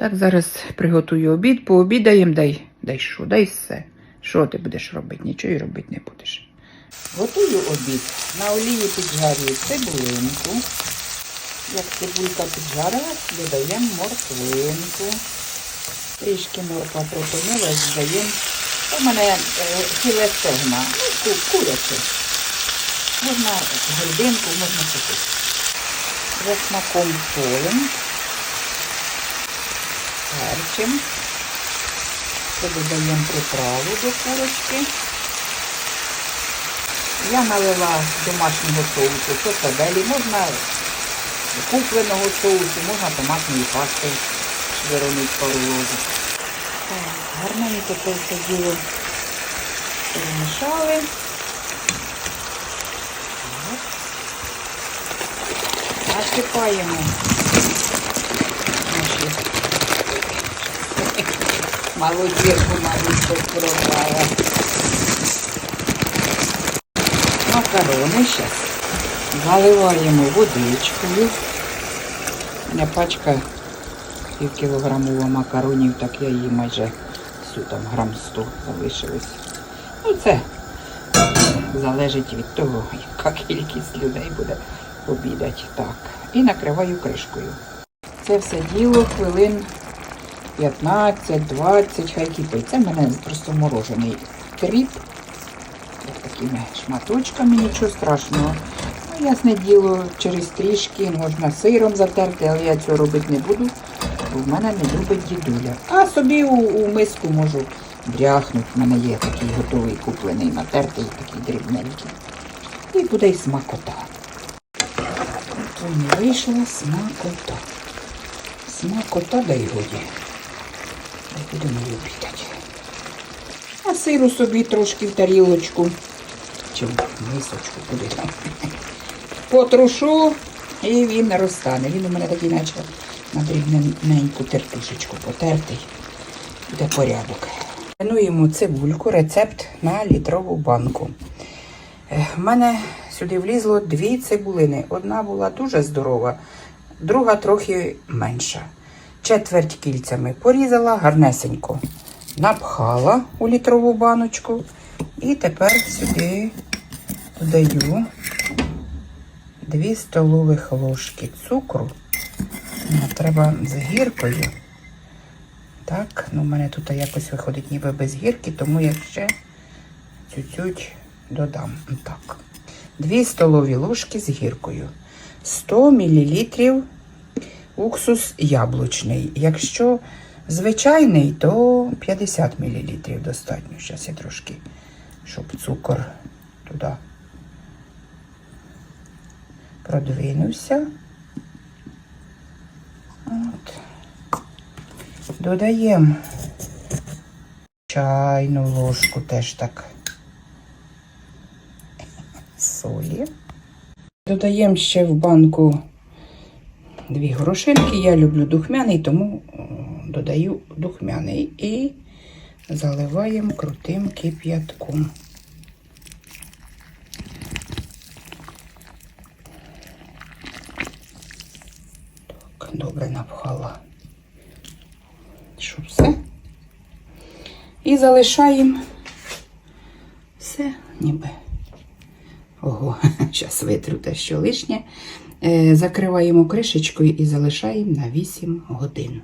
Так, зараз приготую обід, пообідаємо, дай, дай що, дай все. Що ти будеш робити? Нічого й робити не будеш. Готую обід. На олії піджарюю цибулинку. Як цибулька піджарилась, додаємо морквинку. Трішки морква протомилась, додаємо. У мене е, філе стегна, ну, куряче. Можна грудинку, можна купити. За смаком солим, перчим. Додаємо приправу до курочки. Я налила домашнього соусу, сосабелі, можна купленого соусу, можна томатної пасти, виронить пару ложок. Гарненько це все діло перемішали. Насипаємо наші молодірку, мабуть, поспробувала. Макарони зараз заливаємо водичкою. У мене пачка пів кілограмова макаронів, так я її майже всю там грам 100 залишилось. Ну це залежить від того, яка кількість людей буде обідати. Так. І накриваю кришкою. Це все діло хвилин 15-20, хай кипить. Це в мене просто морожений кріп. Такими шматочками, нічого страшного. Ну, ясне діло, через трішки можна сиром затерти, але я цього робити не буду, бо в мене не любить дідуля. А собі у, у миску можу бряхнути. У мене є такий готовий куплений, натертий, такий дрібненький. І буде й смакота. От вийшла смакота. Смакота дай годі. Дай будемо її обідати. А сиру собі трошки в тарілочку. Чи в мисочку куди там. Потрушу і він розтане. Він у мене такий, наче на дрібненьку тертушечку потертий. Буде порядок. Плануємо цибульку, рецепт на літрову банку. В мене сюди влізло дві цибулини. Одна була дуже здорова, друга трохи менша. Четверть кільцями порізала гарнесенько. Напхала у літрову баночку. І тепер сюди додаю 2 столових ложки цукру. Ну, треба з гіркою. Так, ну в мене тут якось виходить ніби без гірки, тому я ще чуть-чуть додам. Так. 2 столові ложки з гіркою. 100 мл уксус яблучний. Якщо звичайний, то 50 мл достатньо. Зараз я трошки, щоб цукор туди продвинувся. От. Додаємо чайну ложку теж так солі. Додаємо ще в банку дві горошинки. Я люблю духмяний, тому додаю духмяний і заливаємо крутим кип'ятком. Так, добре напхала. Щоб все. І залишаємо все ніби. Ого, зараз витру те, що лишнє. Е, Закриваємо кришечкою і залишаємо на 8 годин.